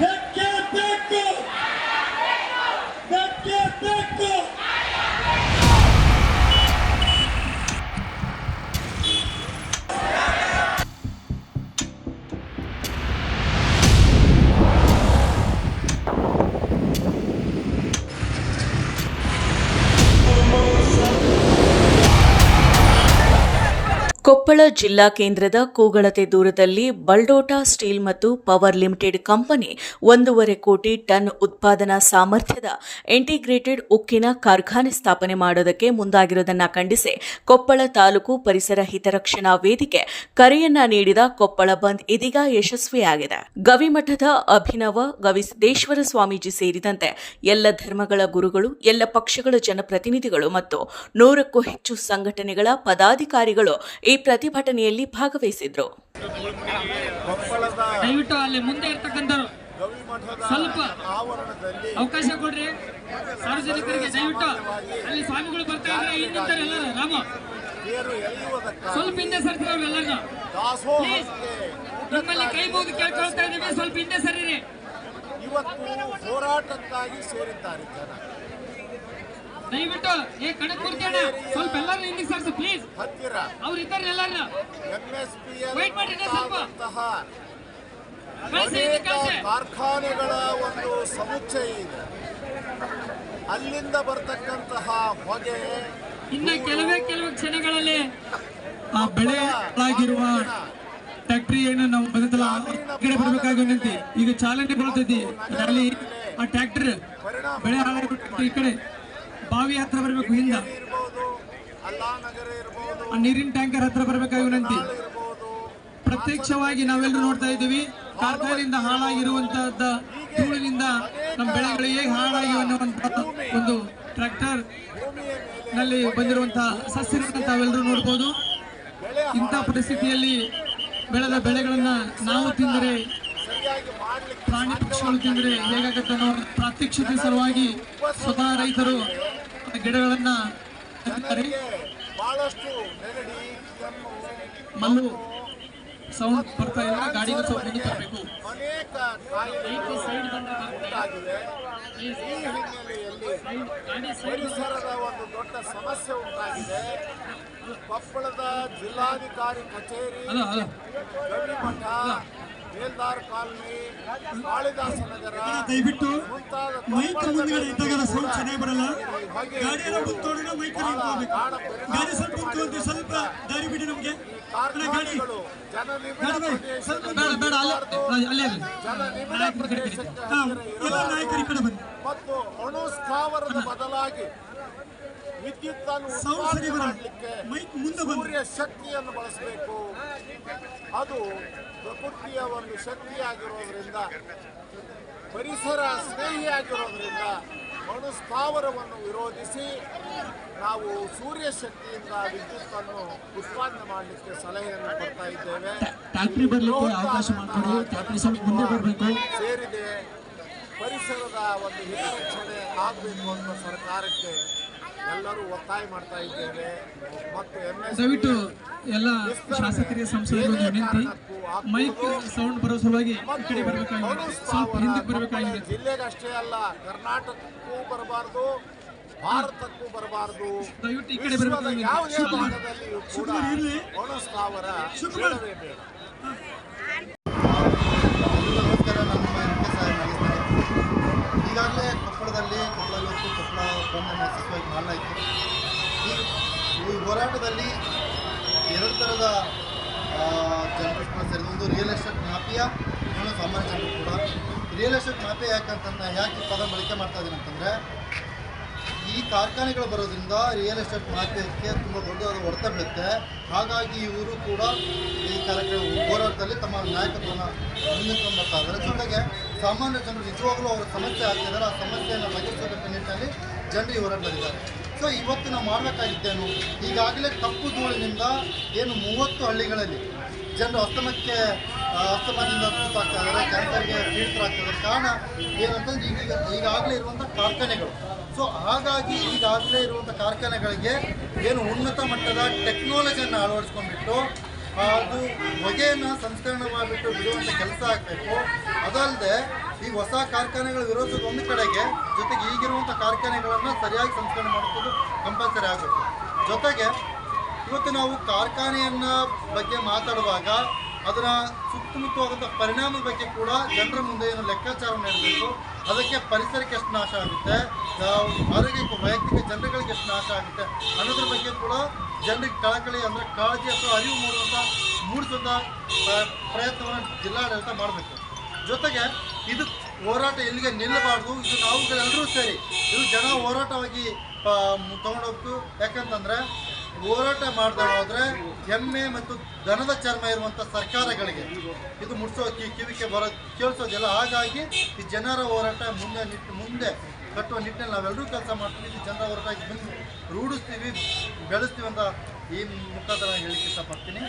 ಬೆಕ್ಕೆ ಬೇಕು ಕೊಪ್ಪಳ ಜಿಲ್ಲಾ ಕೇಂದ್ರದ ಕೂಗಳತೆ ದೂರದಲ್ಲಿ ಬಲ್ಡೋಟಾ ಸ್ಟೀಲ್ ಮತ್ತು ಪವರ್ ಲಿಮಿಟೆಡ್ ಕಂಪನಿ ಒಂದೂವರೆ ಕೋಟಿ ಟನ್ ಉತ್ಪಾದನಾ ಸಾಮರ್ಥ್ಯದ ಇಂಟಿಗ್ರೇಟೆಡ್ ಉಕ್ಕಿನ ಕಾರ್ಖಾನೆ ಸ್ಥಾಪನೆ ಮಾಡೋದಕ್ಕೆ ಮುಂದಾಗಿರುವುದನ್ನು ಖಂಡಿಸಿ ಕೊಪ್ಪಳ ತಾಲೂಕು ಪರಿಸರ ಹಿತರಕ್ಷಣಾ ವೇದಿಕೆ ಕರೆಯನ್ನ ನೀಡಿದ ಕೊಪ್ಪಳ ಬಂದ್ ಇದೀಗ ಯಶಸ್ವಿಯಾಗಿದೆ. ಗವಿಮಠದ ಅಭಿನವ ಗವಿಸಿದ್ದೇಶ್ವರ ಸ್ವಾಮೀಜಿ ಸೇರಿದಂತೆ ಎಲ್ಲ ಧರ್ಮಗಳ ಗುರುಗಳು, ಎಲ್ಲ ಪಕ್ಷಗಳ ಜನಪ್ರತಿನಿಧಿಗಳು ಮತ್ತು ನೂರಕ್ಕೂ ಹೆಚ್ಚು ಸಂಘಟನೆಗಳ ಪದಾಧಿಕಾರಿಗಳು ಈ ಪ್ರತಿಭಟನೆಯಲ್ಲಿ ಭಾಗವಹಿಸಿದ್ರು. ದಯವಿಟ್ಟು ಅಲ್ಲಿ ಮುಂದೆ ಇರ್ತಕ್ಕಂಥವ್ರು ಸ್ವಲ್ಪ ಆವರಣದಲ್ಲಿ ಅವಕಾಶ ಕೊಡ್ರಿ. ಸಾರ್ವಜನಿಕರಿಗೆ ದಯವಿಟ್ಟು ಅಲ್ಲಿ ಸ್ವಾಮಿಗಳು ಬರ್ತಾ ಇದ್ರೆ ಇಲ್ಲಿ ನಿಂತಾರೆ ಎಲ್ಲರೂ. ರಾಮ. ಸ್ವಲ್ಪ ಹಿಂದೆ ನಾವು ದಾಸೋಹಕ್ಕೆ ನಿಮ್ಮಲ್ಲಿ ಕೈ ಮುಗಿದು ಕೇಳ್ಕೊಳ್ತಾ ಇದ್ದೀವಿ. ಸ್ವಲ್ಪ ಹಿಂದೆ ಸರಿರಿ. ಇವತ್ತು ಹೋರಾಟಕ್ಕಾಗಿ ಸೇರಿದ್ದಾರೆ ಜನ. ದಯವಿಟ್ಟು ಏ ಕಣಕ್ ಕೂರ್ತಿಯಣ್ಣ ಸ್ವಲ್ಪ ಎಲ್ಲರೂ ಹಿಂದೆ ಸರ್ಸು ಪ್ಲೀಸ್ ಹತ್ತಿರ. ಅವ್ರು ಇದ್ದಾರೆ ಎಲ್ಲರನ್ನ ವೈಟ್ ಮಾಡಿ ಸ್ವಲ್ಪ. ಕಾರ್ಖಾನೆಗಳ ಒಂದು ಸಮುಚ್ಚಯ ಇದೆ. ಅಲ್ಲಿಂದ ಬರ್ತಕ್ಕಂತಹ ಹೊಗೆ ಇನ್ನ ಕೆಲವೇ ಕೆಲವು ಕ್ಷಣಗಳಲ್ಲಿ ಆ ಬೆಳೆ ಆಗಿರುವ ಫ್ಯಾಕ್ಟ್ರಿ ಏನು ನಾವು ಬದಲ ಕಡೆ ಬರಬೇಕಾಗಿ ವಿನಂತಿ ಈಗ ಚಾಲನೆ ಬರುತ್ತೈತಿ ಅಲ್ಲಿ ಆ ಟ್ರ್ಯಾಕ್ಟರ್ ಬೆಳೆ ಹಾಳಾಗಿಬಿಟ್ಟು ಈ ಕಡೆ. ಬಾವಿ ಹತ್ರ ಬರಬೇಕು ಹಿಂದ. ನೀರಿನ ಟ್ಯಾಂಕರ್ ಹತ್ರ ಬರಬೇಕಾಗಿ ವಿನಂತಿ? ಪ್ರತ್ಯಕ್ಷವಾಗಿ ನಾವೆಲ್ಲರೂ ನೋಡ್ತಾ ಇದ್ದೀವಿ. ಕಾರ್ಖಾನೆಯಿಂದ ಹಾಳಾಗಿರುವಂತಹದ್ದ ಧೂಳಿನಿಂದ ನಮ್ಮ ಬೆಳೆಗಳು ಹೇಗೆ ಹಾಳಾಗಿ ಅನ್ನುವಂತಹ ಒಂದು ಟ್ರ್ಯಾಕ್ಟರ್ನಲ್ಲಿ ಬಂದಿರುವಂತಹ ಸಸ್ಯಗಳನ್ನು ನಾವೆಲ್ಲರೂ ನೋಡ್ಬೋದು. ಇಂಥ ಪರಿಸ್ಥಿತಿಯಲ್ಲಿ ಬೆಳೆದ ಬೆಳೆಗಳನ್ನ ನಾವು ತಿಂದರೆ, ಪ್ರಾಣಿ ಪಕ್ಷಿಗಳು ತಿಂದರೆ ಹೇಗಾಗತ್ತೆ ಅನ್ನೋ ಪ್ರಾತ್ಯಕ್ಷತೆ ಸಲುವಾಗಿ ಸ್ವತಃ ರೈತರು ಗಿಡಗಳನ್ನ ಮಲ್ಲು ಸೌಂಡ್ ಬರ್ತಾ ಇಲ್ಲ ಗಾಡಿಗೆ ಸೌಂಡ್ ಮುಂದೆ ತರಬೇಕು. ಪರಿಸರದ ಒಂದು ದೊಡ್ಡ ಸಮಸ್ಯೆ ಉಂಟಾಗಿದೆ. ಕೊಪ್ಪಳದ ಜಿಲ್ಲಾಧಿಕಾರಿ ಕಚೇರಿ ಗವಿಮಠ ಮೇಲ್ದಾರ್ ಕಾಲನಿ ಕಾಳಿದಾಸ ನಗರ ದಯವಿಟ್ಟು ಮೈಕ್ ಮುಂದ್ಗಡೆ ಇದ್ದಾಗ ಸೌಂಡ್ ಚೆನ್ನಾಗಿ ಬರಲ್ಲ. ಗಾಡಿಯೆಲ್ಲ ಮುಂತೋಡಿದ್ರೆ ಮೈಕ್ ಗಾಡಿ ಸ್ವಲ್ಪ ಮುಂತೋದ್ರೆ ಸ್ವಲ್ಪ ದಾರಿ ಬಿಡಿ ನಮಗೆ. ಗಾಡಿ. ಸ್ವಲ್ಪ ಬೇಡ ಬೇಡ. ಅಲ್ಲೇ ನಾಯಕರ ಕಡೆ ಬನ್ನಿ. ಮತ್ತು ಬದಲಾಗಿ ವಿದ್ಯುತ್ ಮಾಡಲಿಕ್ಕೆ ಸೂರ್ಯ ಶಕ್ತಿಯನ್ನು ಬಳಸಬೇಕು. ಅದು ಪ್ರಕೃತಿಯ ಒಂದು ಶಕ್ತಿಯಾಗಿರೋದ್ರಿಂದ ಪರಿಸರ ಸ್ನೇಹಿಯಾಗಿರೋದ್ರಿಂದ ಮನುಸ್ಥಾವರವನ್ನು ವಿರೋಧಿಸಿ ನಾವು ಸೂರ್ಯ ಶಕ್ತಿಯಿಂದ ವಿದ್ಯುತ್ ಅನ್ನು ಉತ್ಪಾದನೆ ಮಾಡಲಿಕ್ಕೆ ಸಲಹೆಯನ್ನು ಕೊಡ್ತಾ ಇದ್ದೇವೆ. ಸೇರಿದೆ. ಪರಿಸರದ ಒಂದು ಹಿತರಕ್ಷಣೆ ಆಗಬೇಕು ಅಂತ ಸರ್ಕಾರಕ್ಕೆ ಎಲ್ಲರೂ ಒತ್ತಾಯ ಮಾಡ್ತಾ ಇದ್ದೇವೆ. ಮತ್ತು ದಯವಿಟ್ಟು ಎಲ್ಲ ಶಾಸಕರಿಗೆ ಸಂಸದರು ವಿನಂತಿ ಮೈಕ್ ಸೌಂಡ್ ಬರೋ ಸಲುವಾಗಿ ಈ ಕಡೆ ಬರಬೇಕಾಗಿದೆ. ಸ್ವಲ್ಪ ಹಿಂದಕ್ಕೆ ಬರಬೇಕಾಗಿದೆ. ಜಿಲ್ಲೆಗಷ್ಟೇ ಅಲ್ಲ ಕರ್ನಾಟಕಕ್ಕೂ ಬರಬಾರ್ದು ಭಾರತಕ್ಕೂ ಬರಬಾರ್ದು. ದಯವಿಟ್ಟು ಈ ಕಡೆ ಬರಬೇಕಾಗಿದೆ. ಯಾವ ಕೂಡ. ಸ್ಥಾವರ ಬೇಡ ನಮಸ್ಕಾರ ನಾನು ನಿಮ್ಮ ಎಂ ಕೆ ಸಾಹೇಬ್ ನಾಗೇಶ್ ಈಗಾಗಲೇ ಕೊಪ್ಪಳದಲ್ಲಿ ಕೊಪ್ಪಳ ಇವತ್ತು ಬಂದನ್ನು ಯಶಸ್ವಿಯಾಗಿ ಮಾಡಲಾಯಿತು ಈ ಈ ಹೋರಾಟದಲ್ಲಿ ಎರಡು ಥರದ ಜನರು ಕೂಡ ಸೇರಿದ. ಒಂದು ರಿಯಲ್ ಎಸ್ಟೇಟ್ ಮಾಫಿಯಾ, ಇನ್ನೊಂದು ಸಾಮಾನ್ಯ ಜನರು ಕೂಡ. ರಿಯಲ್ ಎಸ್ಟೇಟ್ ಮಾಫಿಯಾ ಯಾಕಂತಂದ್ರೆ ಯಾಕೆ ಪದ ಬಳಕೆ ಮಾಡ್ತಾ ಇದ್ದೀನಿ ಅಂತಂದರೆ, ಈ ಕಾರ್ಖಾನೆಗಳು ಬರೋದ್ರಿಂದ ರಿಯಲ್ ಎಸ್ಟೇಟ್ ಮಾಫಿಯಾಕ್ಕೆ ತುಂಬ ದೊಡ್ಡದಾದ ಹೊಡೆತ ಬೀಳುತ್ತೆ. ಹಾಗಾಗಿ ಇವರು ಕೂಡ ಈ ಕಾರ್ಯಕ್ರಮ ಹೋರಾಟದಲ್ಲಿ ತಮ್ಮ ನಾಯಕತ್ವವನ್ನು ಮುಂದಿಟ್ಕೊಂಡು ಬರ್ತಾ ಇದ್ದಾರೆ. ಜೊತೆಗೆ ಸಾಮಾನ್ಯ ಜನರು ನಿಜವಾಗಲೂ ಅವರ ಸಮಸ್ಯೆ ಆಗ್ತಿದ್ದಾರೆ ಆ ಸಮಸ್ಯೆಯನ್ನು ಬಗೆಹರಿಸಬೇಕು ನಿಟ್ಟಿನಲ್ಲಿ ಜನರು ಈ ಬಂದಿದ್ದಾರೆ ಸೊ ಇವತ್ತು ನಾವು ಮಾಡಬೇಕಾಗಿದ್ದೇನು ಈಗಾಗಲೇ ಕಪ್ಪು ಧೂಳಿನಿಂದ ಏನು ಮೂವತ್ತು ಹಳ್ಳಿಗಳಲ್ಲಿ ಜನರು ಅಸ್ತಮಕ್ಕೆ ಅಸ್ತಮದಿಂದ ತುತ್ತಾಗ್ತಾ ಇದ್ದಾರೆ, ಕ್ಯಾನ್ಸರ್ಗೆ ಪೀಡಿತರಾಗ್ತಿದ್ದಾರೆ ಕಾರಣ ಏನಂತಂದ್ರೆ ಈಗ ಈಗಾಗಲೇ ಇರುವಂಥ ಕಾರ್ಖಾನೆಗಳು. ಸೊ ಹಾಗಾಗಿ ಈಗಾಗಲೇ ಇರುವಂಥ ಕಾರ್ಖಾನೆಗಳಿಗೆ ಏನು ಉನ್ನತ ಮಟ್ಟದ ಟೆಕ್ನಾಲಜಿಯನ್ನು ಅಳವಡಿಸ್ಕೊಂಡ್ಬಿಟ್ಟು ಅದು ಹೊಗೆಯನ್ನು ಸಂಸ್ಕರಣೆ ಮಾಡಿಬಿಟ್ಟು ಬಿಡುವಂಥ ಕೆಲಸ ಆಗಬೇಕು. ಅದಲ್ಲದೆ ಈ ಹೊಸ ಕಾರ್ಖಾನೆಗಳ ವಿರೋಧದ ಒಂದು ಕಡೆಗೆ ಜೊತೆಗೆ ಈಗಿರುವಂಥ ಕಾರ್ಖಾನೆಗಳನ್ನು ಸರಿಯಾಗಿ ಸಂಸ್ಕರಣೆ ಮಾಡೋದು ಕಂಪಲ್ಸರಿ ಆಗಬೇಕು ಜೊತೆಗೆ ಇವತ್ತು ನಾವು ಕಾರ್ಖಾನೆಯನ್ನ ಬಗ್ಗೆ ಮಾತಾಡುವಾಗ ಅದರ ಸುತ್ತಮುತ್ತವಾದಂಥ ಪರಿಣಾಮದ ಬಗ್ಗೆ ಕೂಡ ಜನರ ಮುಂದೆ ಏನು ಲೆಕ್ಕಾಚಾರ ನೀಡಬೇಕು ಅದಕ್ಕೆ ಪರಿಸರಕ್ಕೆ ಎಷ್ಟು ನಾಶ ಆಗುತ್ತೆ? ಆರೋಗ್ಯಕ್ಕೆ, ವೈಯಕ್ತಿಕ ಜನರುಗಳಿಗೆ ಎಷ್ಟು ನಾಶ ಆಗುತ್ತೆ ಅನ್ನೋದ್ರ ಬಗ್ಗೆ ಕೂಡ ಜನರಿಗೆ ಕಳಕಳಿ ಅಂದರೆ ಕಾಳಜಿ ಅಥವಾ ಅರಿವು ಮೂಡುವಂಥ ಮೂಡಿಸುವಂಥ ಪ್ರ- ಪ್ರಯತ್ನವನ್ನು ಜಿಲ್ಲಾಡಳಿತ ಮಾಡಬೇಕು. ಜೊತೆಗೆ ಇದು ಹೋರಾಟ ಎಲ್ಲಿಗೆ ನಿಲ್ಲಬಾರ್ದು, ಇದು ನಾವುಗಳೆಲ್ಲರೂ ಸೇರಿ, ಇದು ಜನ ಹೋರಾಟವಾಗಿ ತೊಗೊಂಡೋಗ್ತು. ಯಾಕಂತಂದರೆ ಹೋರಾಟ ಮಾಡದೆ ಹೋದರೆ ಎಮ್ಮೆ ಮತ್ತು ದನದ ಚರ್ಮ ಇರುವಂಥ ಸರ್ಕಾರಗಳಿಗೆ ಇದು ಮುಟ್ಸೋ ಕಿವಿಕೆ ಬರೋ, ಕೇಳಿಸೋದಿಲ್ಲ. ಹಾಗಾಗಿ ಈ ಜನರ ಹೋರಾಟ ಮುಂದೆ ನಿಟ್ಟು ಮುಂದೆ ಕಟ್ಟುವ ನಿಟ್ಟಿನಲ್ಲಿ ನಾವೆಲ್ಲರೂ ಕೆಲಸ ಮಾಡ್ತೀವಿ. ಇದು ಜನರ ಹೊರತಾಗಿ ಮುಂದೆ ರೂಢಿಸ್ತೀವಿ ಬೆಳೆಸ್ತೀವಿ ಅಂತ ಈ ಮುಖಾಂತರ ಹೇಳಿಕೆ ಇಷ್ಟಪಡ್ತೀನಿ.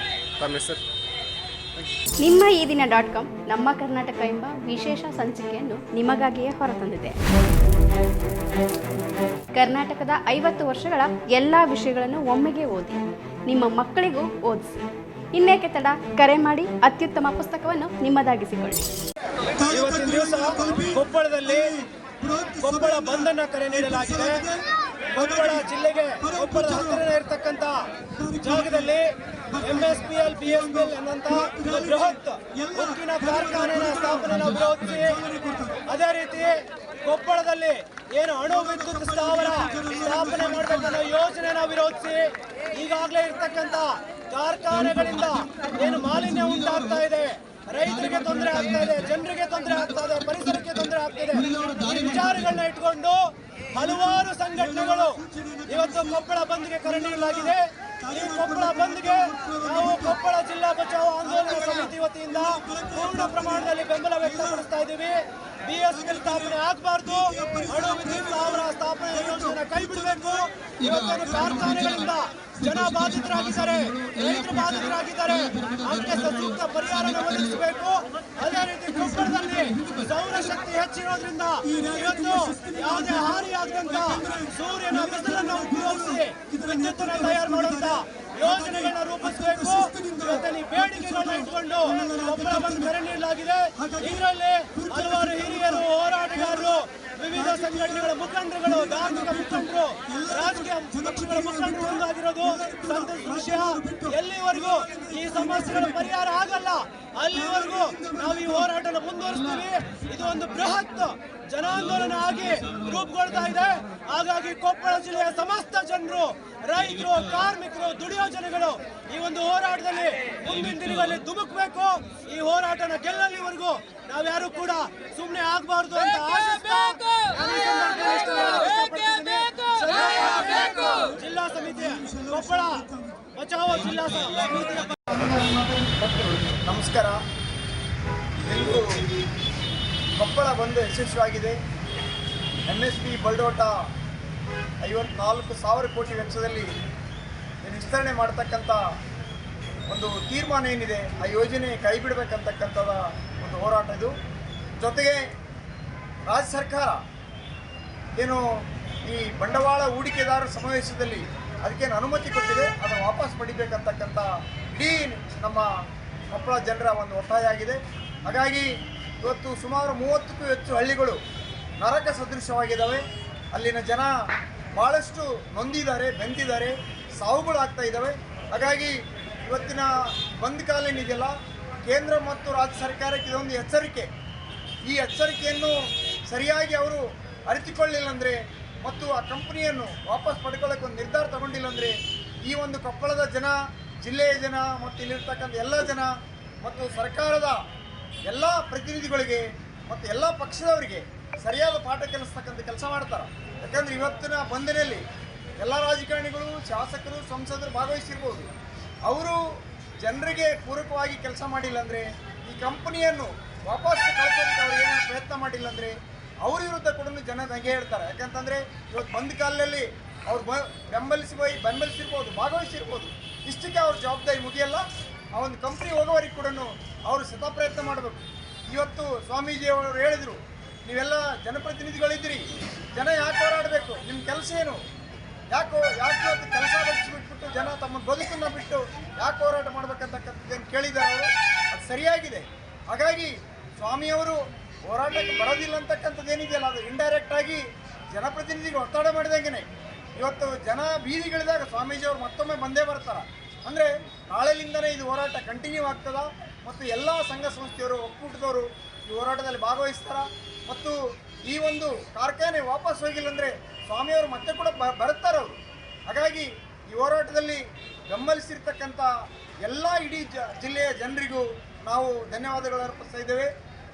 ನಿಮ್ಮ ಈ ದಿನ ಡಾಟ್ ಕಾಮ್ ನಮ್ಮ ಕರ್ನಾಟಕ ಎಂಬ ವಿಶೇಷ ಸಂಚಿಕೆಯನ್ನು ನಿಮಗಾಗಿಯೇ ಹೊರತಂದಿದೆ. ಕರ್ನಾಟಕದ ಐವತ್ತು ವರ್ಷಗಳ ಎಲ್ಲ ವಿಷಯಗಳನ್ನು ಒಮ್ಮೆಗೆ ಓದಿ ನಿಮ್ಮ ಮಕ್ಕಳಿಗೂ ಓದಿಸಿ. ಇನ್ನೇಕೆ ತಡ? ಕರೆ ಮಾಡಿ ಅತ್ಯುತ್ತಮ ಪುಸ್ತಕವನ್ನು ನಿಮ್ಮದಾಗಿಸಿಕೊಳ್ಳಿ. ಇವತ್ತಿನ ದಿವಸ ಕೊಪ್ಪಳದಲ್ಲಿ ಕೊಪ್ಪಳ ಬಂಧನ ಕರೆ ನೀಡಲಾಗಿದೆ. ಕೊಪ್ಪಳ ಜಿಲ್ಲೆಗೆ ಕೊಪ್ಪಳ ಹತ್ತಿರ ಇರತಕ್ಕಂತ ಜಾಗದಲ್ಲಿ ಎಂ ಎಸ್ ಪಿ ಎಲ್ ಎನ್ನಂತ ಬೃಹತ್ ಉಕ್ಕಿನ ಕಾರ್ಖಾನೆಯ ಸ್ಥಾಪನೆ ವಿರೋಧಿಸಿ ಅದೇ ರೀತಿ ಕೊಪ್ಪಳದಲ್ಲಿ ಏನು ಅಣು ವಿದ್ಯುತ್ ಸ್ಥಾವರ ಸ್ಥಾಪನೆ ಮಾಡಬೇಕನ್ನೋ ಯೋಜನೆ ವಿರೋಧಿಸಿ ಈಗಾಗಲೇ ಇರ್ತಕ್ಕಂಥ ಕಾರ್ಖಾನೆಗಳಿಂದ ಏನು ಮಾಲಿನ್ಯ ಉಂಟಾಗ್ತಾ ಇದೆ. ರೈತರಿಗೆ ತೊಂದರೆ ಆಗ್ತಾ ಇದೆ, ಜನರಿಗೆ ತೊಂದರೆ ಆಗ್ತಾ ಇದೆ, ಪರಿಸರಕ್ಕೆ ತೊಂದರೆ ಆಗ್ತಾ ಇದೆ. ವಿಚಾರಗಳನ್ನ ಇಟ್ಕೊಂಡು ಹಲವಾರು ಸಂಘಟನೆಗಳು ಇವತ್ತು ಕೊಪ್ಪಳ ಬಂದ್ಗೆ ಕರೆ ನೀಡಲಾಗಿದೆ. ಈ ಕೊಪ್ಪಳ ಬಂದ್ಗೆ ನಾವು ಕೊಪ್ಪಳ ಜಿಲ್ಲಾ ಬಚಾವ್ ಆಂದೋಲನ ಸಮಿತಿ ವತಿಯಿಂದ ಪೂರ್ಣ ಪ್ರಮಾಣದಲ್ಲಿ ಬೆಂಬಲ ವ್ಯಕ್ತಪಡಿಸ್ತಾ ಇದ್ದೀವಿ. ಬಿಎಸ್ಎಲ್ ಸ್ಥಾಪನೆ ಆಗಬಾರ್ದು. ಅಣು ವಿದ್ಯುತ್ ಸ್ಥಾವರ ಸ್ಥಾಪನೆ ಯೋಜನೆ ಕೈ ಬಿಡಬೇಕು ಇವತ್ತೇನು ಕಾರ್ಖಾನೆಗಳಿಂದ ಜನ ಬಾಧಿತರಾಗಿದ್ದಾರೆ, ರೈತರು ಬಾಧಿತರಾಗಿದ್ದಾರೆ ಅದಕ್ಕೆ ಸೂಕ್ತ ಪರಿಹಾರವನ್ನು ಒದಗಿಸಬೇಕು. ಅದೇ ರೀತಿ ಕೊಪ್ಪಳದಲ್ಲಿ ಸೌರಶಕ್ತಿ ಹೆಚ್ಚಿರೋದ್ರಿಂದ ಇವತ್ತು ಯಾವುದೇ ಹಾನಿಯಾಗದಂತ ಸೂರ್ಯನ ಬಿಸಿಲನ್ನು ಉಪಯೋಗಿಸಿ ವಿದ್ಯುತ್ತನ್ನು ತಯಾರು ಮಾಡುವಂತ ಯೋಜನೆಗಳನ್ನ ರೂಪಿಸಬೇಕು. ಜೊತೆಯಲ್ಲಿ ಬೇಡಿಕೆಗಳನ್ನ ಇಟ್ಕೊಂಡು ಒಬ್ಬರ ಬಂದು ಕರೆ ನೀಡಲಾಗಿದೆ ಇದರಲ್ಲಿ ಹಲವಾರು ಹಿರಿಯರು ಹೋರಾಟಗಾರರು ವಿವಿಧ ಸಂಘಟನೆಗಳ ಮುಖಂಡರುಗಳು ಧಾರ್ಮಿಕ ಮುಖಂಡರು ರಾಜಕೀಯ ಪಕ್ಷಗಳ ಮುಖಂಡರು ಒಂದಾಗಿರೋದು ಸಂತಸ ವಿಷಯ. ಎಲ್ಲಿವರೆಗೂ ಈ ಸಮಸ್ಯೆಗಳ ಪರಿಹಾರ ಆಗಲ್ಲ. ಅಲ್ಲಿವರೆಗೂ ನಾವು ಈ ಹೋರಾಟನ ಮುಂದುವರಿಸ್ತೀವಿ. ಇದು ಒಂದು ಬೃಹತ್ ಜನಾಂದೋಲನ ಆಗಿ ರೂಪುಗೊಳ್ತಾ ಇದೆ. ಹಾಗಾಗಿ ಕೊಪ್ಪಳ ಜಿಲ್ಲೆಯ ಸಮಸ್ತ ಜನರು ರೈತರು ಕಾರ್ಮಿಕರು ದುಡಿಯೋ ಜನಗಳು ಈ ಒಂದು ಹೋರಾಟದಲ್ಲಿ ಮುಂದಿನ ದಿನಗಳಲ್ಲಿ ಧುಮುಕ್ಬೇಕು. ಈ ಹೋರಾಟನ ಗೆಲ್ಲಲ್ಲಿವರೆಗೂ ನಾವ್ಯಾರು ಕೂಡ ಸುಮ್ಮನೆ ಆಗಬಾರ್ದು ಅಂತ. ಜಿಲ್ಲಾ ಸಮಿತಿ ಕೊಪ್ಪಳ ಬಚಾವೋ ಜಿಲ್ಲಾ ಸಮಿತಿಯ ನಮಸ್ಕಾರ. ಇಂದು ಕೊಪ್ಪಳ ಬಂದು ಯಶಸ್ವಿಯಾಗಿದೆ. ಎಂ ಎಸ್ ಪಿ ಬಲ್ಡೋಟ ಐವತ್ನಾಲ್ಕು ಸಾವಿರ ಕೋಟಿ ವೆಚ್ಚದಲ್ಲಿ ವಿಸ್ತರಣೆ ಮಾಡತಕ್ಕಂಥ ಒಂದು ತೀರ್ಮಾನ ಏನಿದೆ, ಆ ಯೋಜನೆ ಕೈ ಬಿಡಬೇಕಂತಕ್ಕಂಥದ ಒಂದು ಹೋರಾಟ ಇದು. ಜೊತೆಗೆ ರಾಜ್ಯ ಸರ್ಕಾರ ಏನು ಈ ಬಂಡವಾಳ ಹೂಡಿಕೆದಾರರ ಸಮಾವೇಶದಲ್ಲಿ ಅದಕ್ಕೇನು ಅನುಮತಿ ಕೊಟ್ಟಿದೆ, ಅದನ್ನು ವಾಪಸ್ ಪಡಿಬೇಕಂತಕ್ಕಂಥ ಇಡೀ ನಮ್ಮ ಕೊಪ್ಪಳ ಜನರ ಒಂದು ಒತ್ತಾಯ ಆಗಿದೆ. ಹಾಗಾಗಿ ಇವತ್ತು ಸುಮಾರು ಮೂವತ್ತಕ್ಕೂ ಹೆಚ್ಚು ಹಳ್ಳಿಗಳು ನರಕ ಸದೃಶವಾಗಿದ್ದಾವೆ. ಅಲ್ಲಿನ ಜನ ಭಾಳಷ್ಟು ನೊಂದಿದ್ದಾರೆ, ಬೆಂದಿದ್ದಾರೆ, ಸಾವುಗಳಾಗ್ತಾ ಇದ್ದಾವೆ. ಹಾಗಾಗಿ ಇವತ್ತಿನ ಬಂದ್ ಕಾಲೇನಿದೆಯಲ್ಲ ಕೇಂದ್ರ ಮತ್ತು ರಾಜ್ಯ ಸರ್ಕಾರಕ್ಕೆ ಇದೊಂದು ಎಚ್ಚರಿಕೆ. ಈ ಎಚ್ಚರಿಕೆಯನ್ನು ಸರಿಯಾಗಿ ಅವರು ಅರಿತುಕೊಳ್ಳಿಲ್ಲ ಅಂದರೆ ಮತ್ತು ಆ ಕಂಪನಿಯನ್ನು ವಾಪಸ್ ಪಡ್ಕೊಳ್ಳೋಕೆ ಒಂದು ನಿರ್ಧಾರ ತಗೊಂಡಿಲ್ಲ ಅಂದರೆ ಈ ಒಂದು ಕೊಪ್ಪಳದ ಜನ ಜಿಲ್ಲೆಯ ಜನ ಮತ್ತು ಇಲ್ಲಿರ್ತಕ್ಕಂಥ ಎಲ್ಲ ಜನ ಮತ್ತು ಸರ್ಕಾರದ ಎಲ್ಲ ಪ್ರತಿನಿಧಿಗಳಿಗೆ ಮತ್ತು ಎಲ್ಲ ಪಕ್ಷದವರಿಗೆ ಸರಿಯಾದ ಪಾಠ ಕಲಿಸ್ತಕ್ಕಂಥ ಕೆಲಸ ಮಾಡ್ತಾರೆ. ಯಾಕಂದ್ರೆ ಇವತ್ತಿನ ಬಂಧನೆಯಲ್ಲಿ ಎಲ್ಲ ರಾಜಕಾರಣಿಗಳು, ಶಾಸಕರು, ಸಂಸದರು ಭಾಗವಹಿಸಿರ್ಬೋದು. ಅವರು ಜನರಿಗೆ ಪೂರಕವಾಗಿ ಕೆಲಸ ಮಾಡಿಲ್ಲ ಅಂದರೆ ಈ ಕಂಪನಿಯನ್ನು ವಾಪಸ್ ಕಳ್ಸೋದಕ್ಕೆ ಅವರು ಏನು ಪ್ರಯತ್ನ ಮಾಡಿಲ್ಲ ಅಂದರೆ ಅವ್ರ ವಿರುದ್ಧ ಕೂಡ ಜನ ದಂಗೆ ಹೇಳ್ತಾರೆ. ಯಾಕಂತಂದರೆ ಇವತ್ತು ಬಂದ್ ಕಾಲದಲ್ಲಿ ಅವ್ರು ಬ ಬೆಂಬಲಿಸಿ ಬೆಂಬಲಿಸಿರ್ಬೋದು, ಭಾಗವಹಿಸಿರ್ಬೋದು. ಇಷ್ಟಕ್ಕೆ ಅವ್ರ ಜವಾಬ್ದಾರಿ ಮುಗಿಯಲ್ಲ, ಆ ಒಂದು ಕಂಪ್ನಿ ಹೋಗೋವರೆಗೆ ಕೂಡ ಅವರು ಸದಾ ಪ್ರಯತ್ನ ಮಾಡಬೇಕು. ಇವತ್ತು ಸ್ವಾಮೀಜಿ ಅವರು ಹೇಳಿದರು, ನೀವೆಲ್ಲ ಜನಪ್ರತಿನಿಧಿಗಳಿದ್ದೀರಿ, ಜನ ಯಾಕೆ ಹೋರಾಡಬೇಕು ನಿಮ್ಮ ಕೆಲಸ ಏನು? ಯಾಕೋ, ಯಾಕೆ ಇವತ್ತು ಕೆಲಸ ಬಿಟ್ಟು ಜನ ತಮ್ಮ ಬದುಕನ್ನು ಬಿಟ್ಟು ಯಾಕೆ ಹೋರಾಟ ಮಾಡ್ಬೇಕಂತಕ್ಕಂಥದ್ದೇನು ಕೇಳಿದ್ದಾರೆ ಅವರು? ಅದು ಸರಿಯಾಗಿದೆ. ಹಾಗಾಗಿ ಸ್ವಾಮಿಯವರು ಹೋರಾಟಕ್ಕೆ ಬರೋದಿಲ್ಲ ಅಂತಕ್ಕಂಥದ್ದು ಏನಿದೆಯಲ್ಲ, ಅದು ಇಂಡೈರೆಕ್ಟಾಗಿ ಜನಪ್ರತಿನಿಧಿಗಳು ಒತ್ತಡ ಮಾಡಿದಂಗೆ ಇವತ್ತು ಜನ ಬೀದಿಗಿಳಿದಾಗ ಸ್ವಾಮೀಜಿಯವರು ಮತ್ತೊಮ್ಮೆ ಬಂದೇ ಬರ್ತಾರೆ. ಅಂದರೆ ನಾಳೆಲಿಂದನೇ ಇದು ಹೋರಾಟ ಕಂಟಿನ್ಯೂ ಆಗ್ತದ ಮತ್ತು ಎಲ್ಲ ಸಂಘ ಸಂಸ್ಥೆಯವರು, ಒಕ್ಕೂಟದವರು ಈ ಹೋರಾಟದಲ್ಲಿ ಭಾಗವಹಿಸ್ತಾರ. ಮತ್ತು ಈ ಒಂದು ಕಾರ್ಖಾನೆ ವಾಪಸ್ ಹೋಗಿಲ್ಲ ಅಂದರೆ ಸ್ವಾಮಿಯವರು ಮತ್ತೆ ಕೂಡ ಬ ಬರ್ತಾರೆ ಅವರು. ಹಾಗಾಗಿ ಈ ಹೋರಾಟದಲ್ಲಿ ಬೆಂಬಲಿಸಿರ್ತಕ್ಕಂಥ ಎಲ್ಲ ಇಡೀ ಜಿಲ್ಲೆಯ ಜನರಿಗೂ ನಾವು ಧನ್ಯವಾದಗಳು ಅರ್ಪಿಸ್ತಾ ಇದ್ದೇವೆ.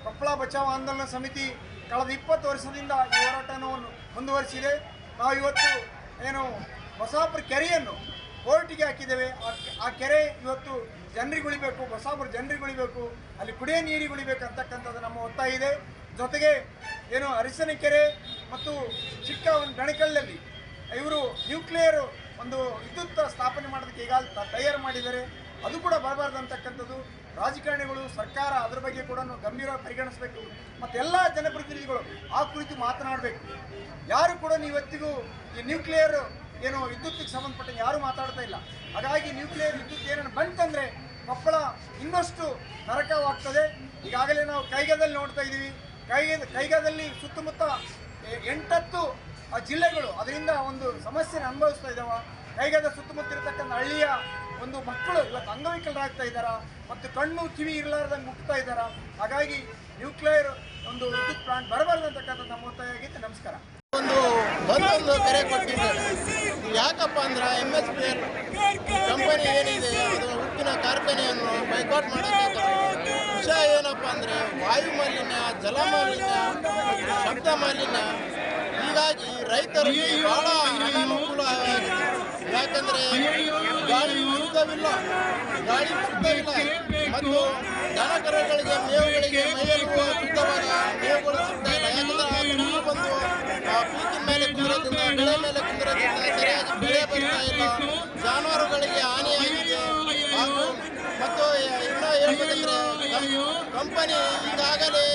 ಕೊಪ್ಪಳ ಬಚಾವ್ ಆಂದೋಲನ ಸಮಿತಿ ಕಳೆದ ಇಪ್ಪತ್ತು ವರ್ಷದಿಂದ ಈ ಹೋರಾಟವನ್ನು ಮುಂದುವರಿಸಿದೆ. ನಾವು ಇವತ್ತು ಏನು ಹೊಸಾಪುರ ಕೆರೆಯನ್ನು ಕೋರ್ಟಿಗೆ ಹಾಕಿದ್ದೇವೆ. ಆ ಕೆರೆ ಇವತ್ತು ಜನರಿಗೆ ಉಳಿಬೇಕು, ಹೊಸಾಪುರ ಜನರಿಗೆ ಉಳಿಬೇಕು, ಅಲ್ಲಿ ಕುಡಿಯೋ ನೀರಿಗೆ ಉಳಿಬೇಕು ಅಂತಕ್ಕಂಥದ್ದು ನಮ್ಮ ಒತ್ತಾಯ ಇದೆ. ಜೊತೆಗೆ ಏನು ಅರಿಸನ ಕೆರೆ ಮತ್ತು ಚಿಕ್ಕ ಒಂದು ಗಣಕಲ್ಲಲ್ಲಿ ಇವರು ನ್ಯೂಕ್ಲಿಯರ್ ಒಂದು ವಿದ್ಯುತ್ ಸ್ಥಾಪನೆ ಮಾಡೋದಕ್ಕೆ ಈಗ ತಯಾರು ಮಾಡಿದ್ದಾರೆ. ಅದು ಕೂಡ ಬರಬಾರ್ದು ಅಂತಕ್ಕಂಥದ್ದು. ರಾಜಕಾರಣಿಗಳು, ಸರ್ಕಾರ ಅದರ ಬಗ್ಗೆ ಕೂಡ ಗಂಭೀರವಾಗಿ ಪರಿಗಣಿಸಬೇಕು. ಮತ್ತು ಎಲ್ಲ ಜನಪ್ರತಿನಿಧಿಗಳು ಆ ಕುರಿತು ಮಾತನಾಡಬೇಕು. ಯಾರು ಕೂಡ ನೀವತ್ತಿಗೂ ಈ ನ್ಯೂಕ್ಲಿಯರ್ ಏನು ವಿದ್ಯುತ್ಗೆ ಸಂಬಂಧಪಟ್ಟ ಯಾರು ಮಾತಾಡ್ತಾ ಇಲ್ಲ. ಹಾಗಾಗಿ ನ್ಯೂಕ್ಲಿಯರ್ ವಿದ್ಯುತ್ ಏನೇನು ಬಂತಂದರೆ ಕೊಪ್ಪಳ ಇನ್ನಷ್ಟು ನರಕವಾಗ್ತದೆ. ಈಗಾಗಲೇ ನಾವು ಕೈಗದಲ್ಲಿ ನೋಡ್ತಾ ಇದ್ದೀವಿ. ಕೈಗ, ಕೈಗದಲ್ಲಿ ಸುತ್ತಮುತ್ತ ಎಂಟತ್ತು ಜಿಲ್ಲೆಗಳು ಅದರಿಂದ ಒಂದು ಸಮಸ್ಯೆನ ಅನುಭವಿಸ್ತಾ ಇದ್ದಾವೆ. ಕೈಗದ ಸುತ್ತಮುತ್ತ ಇರತಕ್ಕಂಥ ಹಳ್ಳಿಯ ಒಂದು ಮಕ್ಕಳು ಇವತ್ತು ಅಂಗವಿಕಲರಾಗ್ತಾ ಇದ್ದಾರಾ? ಮತ್ತು ಕಣ್ಣು ಕಿವಿ ಇರಲಾರ್ದಂಗೆ ಮುಟ್ತಾ ಇದ್ದಾರಾ? ಹಾಗಾಗಿ ನ್ಯೂಕ್ಲಿಯರ್ ಒಂದು ವಿದ್ಯುತ್ ಪ್ಲಾಂಟ್ ಬರಬಾರ್ದು ಅಂತಕ್ಕಂಥ ನಮ್ಮ ಒತ್ತಾಯ ನಮಸ್ಕಾರ. ಒಂದು ಬಂದೊಂದು ಕರೆ ಕೊಟ್ಟಿದ್ದಾರೆ ಯಾಕಪ್ಪ ಅಂದ್ರೆ M S P L company ಏನಿದೆ ಅದು ಉಪ್ಪಿನ ಕಾರ್ಖಾನೆಯನ್ನು ಬೈಕಾಟ್ ಮಾಡೋಕ್ಕೆ ವಿಷಯ ಏನಪ್ಪ ಅಂದರೆ ವಾಯು ಮಾಲಿನ್ಯ ಜಲ ಮಾಲಿನ್ಯ ಶಬ್ದ ಮಾಲಿನ್ಯ. ಹೀಗಾಗಿ ರೈತರಿಗೆ ಬಹಳ ಯಾಕಂದರೆ ಗಾಳಿ ಶುದ್ಧವಿಲ್ಲ ಗಾಳಿ ಶುದ್ಧವಿಲ್ಲ ಮತ್ತು ದನಕರುಗಳಿಗೆ ಮೇವುಗಳಿಗೆ ಮೇಯಲು ಶುದ್ಧವಾದ ಮೇವುಗಳು ಸಿಗ್ತಾ ಇಲ್ಲ ಯಾಕಂದ್ರೆ ಧೂಳು ಬಂದು ಪೀಕಿನ ಮೇಲೆ ಕುಂದಿರೋದ್ರಿಂದ ಬೆಳೆ ಮೇಲೆ ಕುಂದಿರೋದ್ರಿಂದ ಸರಿಯಾಗಿ ಬೆಳೆ ಬರ್ತಾ ಇಲ್ಲ. ಜಾನುವಾರುಗಳಿಗೆ ಹಾನಿಯಾಗಿದೆ. ಹಾಗೂ ಮತ್ತು ಇನ್ನೂ ಹೇಳ್ಬೇಕಂದ್ರೆ ಕಂಪನಿ ಈಗಾಗಲೇ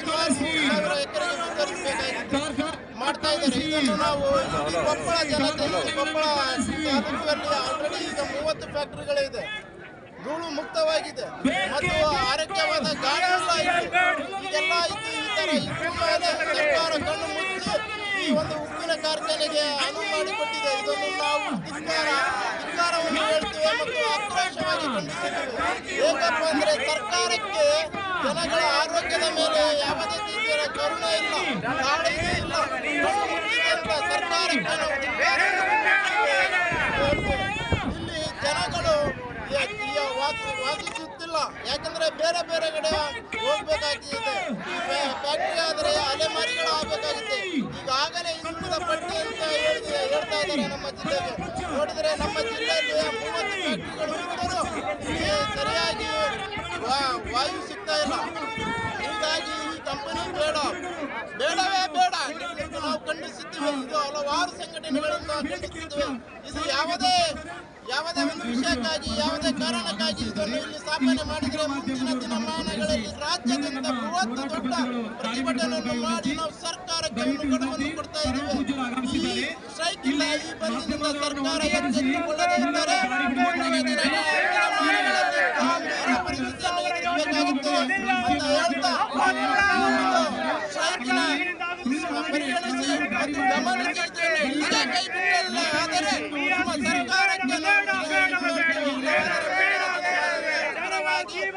ಸುಮಾರು ಸಾವಿರ ಮಾಡ್ತಾ ಇದ್ದಾರೆ ಇದನ್ನು ನಾವು ಕೊಪ್ಪಳ ಜನತೆ ಕೊಪ್ಪಳ ತಾಲೂಕಿನಲ್ಲಿ ಆಲ್ರೆಡಿ ಈಗ ಮೂವತ್ತು ಫ್ಯಾಕ್ಟರಿಗಳಿದೆ ಧೂಳು ಮುಕ್ತವಾಗಿದೆ. ಮತ್ತು ಆರೋಗ್ಯವಾದ ಗಾಳಿ ಎಲ್ಲ ಇದೆ. ಇದ್ದು ಈ ಥರ ಇದ್ರ ಮೇಲೆ ಸರ್ಕಾರ ಕಣ್ಣು ಮುಚ್ಚಿ ಈ ಒಂದು ಕಾರ್ಖಾನೆಗೆ ಅನುವು ಮಾಡಿಕೊಟ್ಟಿದೆ. ಇದನ್ನು ನಾವು ಧಿಕ್ಕಾರ, ಧಿಕ್ಕಾರವನ್ನು ಹೇಳ್ತೇವೆ ಮತ್ತು ಆಕ್ರೋಶವಾಗಿ ಖಂಡಿಸುತ್ತೇವೆ ಏಕಪ್ಪ ಅಂದ್ರೆ ಸರ್ಕಾರಕ್ಕೆ ಜನಗಳ ಆರೋಗ್ಯದ ಮೇಲೆ ಯಾವುದೇ ರೀತಿಯ ಕರುಣೆ ಇಲ್ಲ, ಕಾಳಜಿ ಇಲ್ಲ. ಅಂತ ಸರ್ಕಾರಕ್ಕೆ. ಇಲ್ಲಿ ಜನಗಳು ವಾಸಿಸುತ್ತಿಲ್ಲ. ಯಾಕಂದ್ರೆ ಬೇರೆ ಬೇರೆ ಕಡೆ ಹೋಗ್ಬೇಕಾಗಿದೆ ಫ್ಯಾಕ್ಟ್ರಿ ಆದರೆ ಅಲೆಮಾರಿಗಳು ನಮ್ಮ ಜಿಲ್ಲೆಗೆ. ನೋಡಿದ್ರೆ ನಮ್ಮ ಜಿಲ್ಲೆಯಲ್ಲಿ ಮೂವತ್ತು ಫ್ಯಾಕ್ಟ್ರಿಗಳು ಸರಿಯಾಗಿ ವಾಯು ಸಿಗ್ತಾ ಇಲ್ಲ. ಹೀಗಾಗಿ ಈ ಕಂಪನಿ ಬೇಡ. ಬೇಡವೇ ಬೇಡ. ನಾವು ಖಂಡಿಸಿದ್ದೇವೆ. ಇದು ಹಲವಾರು ಸಂಘಟನೆಗಳನ್ನು ಖಂಡಿಸಿದ್ದೇವೆ. ಇದು ಯಾವುದೇ ಯಾವುದೇ ಒಂದು ವಿಷಯಕ್ಕಾಗಿ, ಯಾವುದೇ ಕಾರಣಕ್ಕಾಗಿ ಇದನ್ನು ಇಲ್ಲಿ ಸ್ಥಾಪನೆ ಮಾಡಿದರೆ ಮುಂದಿನ ದಿನಮಾನಗಳಲ್ಲಿ ರಾಜ್ಯದಿಂದ ಬೃಹತ್ ದೊಡ್ಡ ಪ್ರತಿಭಟನೆಯನ್ನು ಮಾಡಿ ನಾವು ಸರ್ಕಾರಕ್ಕೆ ಒಂದು ಗಡುವನ್ನು ಕೊಡ್ತಾ ಇದ್ದೇವೆ. ಈ ಆಗಮಿಸಿದ್ದಾರೆ ಇಲ್ಲ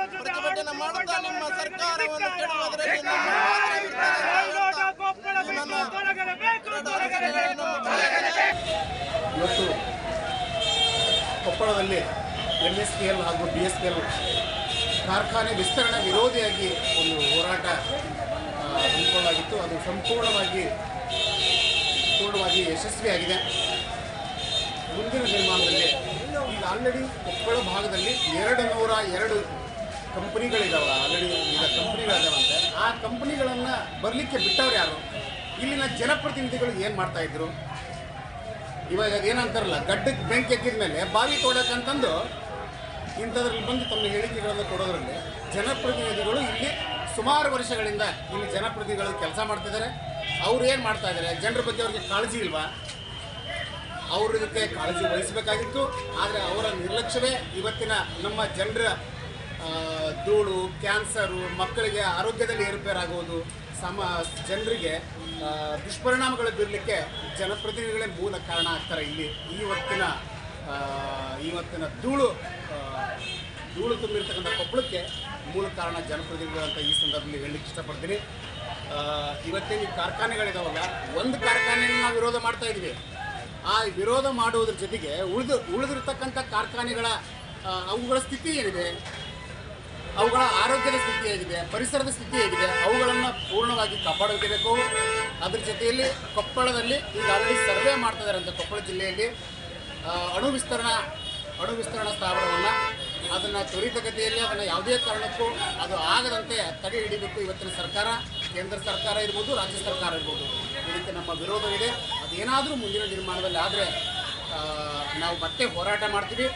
ಪ್ರತಿಭಟನೆ ಮಾಡುತ್ತಾ ನಿಮ್ಮ ಸರ್ಕಾರವನ್ನು ಕೆಡುವುದರಲ್ಲಿ ನಮ್ಮ ಇವತ್ತು ಕೊಪ್ಪಳದಲ್ಲಿ ಎನ್ ಎಸ್ ಪಿ ಎಲ್ ಹಾಗೂ ಬಿ ಎಸ್ ಪಿ ಎಲ್ ಕಾರ್ಖಾನೆ ವಿಸ್ತರಣೆ ವಿರೋಧಿಯಾಗಿ ಒಂದು ಹೋರಾಟ ಹಮ್ಮಿಕೊಳ್ಳಲಾಗಿತ್ತು. ಅದು ಸಂಪೂರ್ಣವಾಗಿ ಪೂರ್ಣವಾಗಿ ಯಶಸ್ವಿಯಾಗಿದೆ. ಮುಂದಿನ ನಿರ್ಮಾಣದಲ್ಲಿ ಈಗ ಆಲ್ರೆಡಿ ಕೊಪ್ಪಳ ಭಾಗದಲ್ಲಿ ಎರಡು ನೂರ ಎರಡು ಕಂಪ್ನಿಗಳಿದಾವೆ. ಆಲ್ರೆಡಿ ಈಗ ಕಂಪ್ನಿಗಳಿದಾವಂತೆ. ಆ ಕಂಪ್ನಿಗಳನ್ನು ಬರಲಿಕ್ಕೆ ಬಿಟ್ಟವ್ರು ಯಾರು? ಇಲ್ಲಿನ ಜನಪ್ರತಿನಿಧಿಗಳು ಏನು ಮಾಡ್ತಾ ಇದ್ರು? ಇವಾಗ ಏನಂತಾರಲ್ಲ, ಗಡ್ಡಕ್ಕೆ ಬೆಂಕಿ ಹಾಕಿದ ಮೇಲೆ ಬಾವಿ ಕೊಡೋಕ್ಕಂತಂದು ಇಂಥದ್ರಲ್ಲಿ ಬಂದು ತಮ್ಮ ಹೇಳಿಕೆಗಳನ್ನು ಕೊಡೋದ್ರಲ್ಲಿ ಜನಪ್ರತಿನಿಧಿಗಳು ಇಲ್ಲಿ ಸುಮಾರು ವರ್ಷಗಳಿಂದ ಇಲ್ಲಿ ಜನಪ್ರತಿನಿಧಿಗಳು ಕೆಲಸ ಮಾಡ್ತಿದ್ದಾರೆ. ಅವ್ರು ಏನು ಮಾಡ್ತಾ ಇದ್ದಾರೆ? ಜನರ ಬಗ್ಗೆ ಅವ್ರಿಗೆ ಕಾಳಜಿ ಇಲ್ವಾ? ಅವ್ರ ಇದಕ್ಕೆ ಕಾಳಜಿ ವಹಿಸಬೇಕಾಗಿತ್ತು. ಆದರೆ ಅವರ ನಿರ್ಲಕ್ಷ್ಯವೇ ಇವತ್ತಿನ ನಮ್ಮ ಜನರ ಧೂಳು, ಕ್ಯಾನ್ಸರು, ಮಕ್ಕಳಿಗೆ ಆರೋಗ್ಯದಲ್ಲಿ ಏರುಪೇರಾಗುವುದು, ಸಮ, ಜನರಿಗೆ ದುಷ್ಪರಿಣಾಮಗಳು ಬೀರಲಿಕ್ಕೆ ಜನಪ್ರತಿನಿಧಿಗಳೇ ಮೂಲ ಕಾರಣ ಆಗ್ತಾರೆ ಇಲ್ಲಿ. ಇವತ್ತಿನ ಇವತ್ತಿನ ಧೂಳು ಧೂಳು ತುಂಬಿರ್ತಕ್ಕಂಥ ಕೊಪ್ಪಳಕ್ಕೆ ಮೂಲ ಕಾರಣ ಜನಪ್ರತಿನಿಧಿಗಳು ಅಂತ ಈ ಸಂದರ್ಭದಲ್ಲಿ ಹೇಳಲಿಕ್ಕೆ ಇಷ್ಟಪಡ್ತೀನಿ. ಇವತ್ತೇನು ಈ ಕಾರ್ಖಾನೆಗಳಿದಾವಲ್ಲ, ಒಂದು ಕಾರ್ಖಾನೆಯನ್ನು ನಾವು ವಿರೋಧ ಮಾಡ್ತಾ ಇದ್ವಿ ಆ ವಿರೋಧ ಮಾಡುವುದ್ರ ಜೊತೆಗೆ ಉಳಿದು, ಉಳಿದಿರ್ತಕ್ಕಂಥ ಕಾರ್ಖಾನೆಗಳ ಅವುಗಳ ಸ್ಥಿತಿ ಏನಿದೆ? ಅವುಗಳ ಆರೋಗ್ಯದ ಸ್ಥಿತಿ ಹೇಗಿದೆ, ಪರಿಸರದ ಸ್ಥಿತಿ ಹೇಗಿದೆ, ಅವುಗಳನ್ನು ಪೂರ್ಣವಾಗಿ ಕಾಪಾಡಬೇಕು ಅದ್ರ ಜೊತೆಯಲ್ಲಿ ಕೊಪ್ಪಳದಲ್ಲಿ ಈಗ ಆಲ್ರೆಡಿ ಸರ್ವೆ ಮಾಡ್ತಾ ಅಂತ ಕೊಪ್ಪಳ ಜಿಲ್ಲೆಯಲ್ಲಿ. ಅಣು ವಿಸ್ತರಣಾ ಅಣು ವಿಸ್ತರಣಾ ಸ್ಥಾವರವನ್ನು ಅದನ್ನು ತ್ವರಿತಗತಿಯಲ್ಲಿ ಅದನ್ನು ಯಾವುದೇ ಕಾರಣಕ್ಕೂ ಅದು ಆಗದಂತೆ ತಡೆ ಹಿಡಿಬೇಕು. ಇವತ್ತಿನ ಸರ್ಕಾರ, ಕೇಂದ್ರ ಸರ್ಕಾರ ಇರ್ಬೋದು, ರಾಜ್ಯ ಸರ್ಕಾರ ಇರ್ಬೋದು. ಇದಕ್ಕೆ ನಮ್ಮ ವಿರೋಧವಿದೆ. ಅದೇನಾದರೂ ಮುಂದಿನ ನಿರ್ಮಾಣದಲ್ಲಿ ಆದರೆ ನಾವು ಮತ್ತೆ ಹೋರಾಟ ಮಾಡ್ತೀವಿ.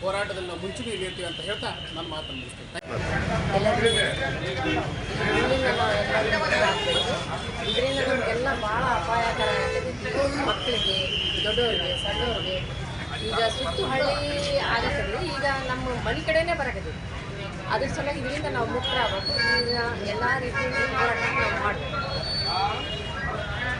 ಹೋರಾಟದಲ್ಲಿ ನಾವು ಮುಂಚೂಣಿಯಲ್ಲಿ ಇರ್ತೀವಿ ಅಂತ ಹೇಳ್ತಾ ನನ್ನ ಮಾತನ್ನು ಮುಗಿಸ್ತೀನಿ ಇದರಿಂದ ನಮಗೆಲ್ಲ ಭಾಳ ಅಪಾಯಕರ ಮಕ್ಕಳಿಗೆ ದೊಡ್ಡವ್ರಿಗೆ ಸಣ್ಣವ್ರಿಗೆ ಈಗ ಸುತ್ತು ಹಳ್ಳಿ ಆಗತ್ತಂದ್ರೆ ಈಗ ನಮ್ಮ ಮನೆ ಕಡೆನೇ ಬರಕತ್ತೀವಿ ಅದ್ರ ಸಲುವಾಗಿ ಇದರಿಂದ ನಾವು ಮುಕ್ತರಾಗಬೇಕು ಈಗ ಎಲ್ಲ ರೀತಿಯ ಹೋರಾಟ ನಾವು ಮಾಡಬೇಕು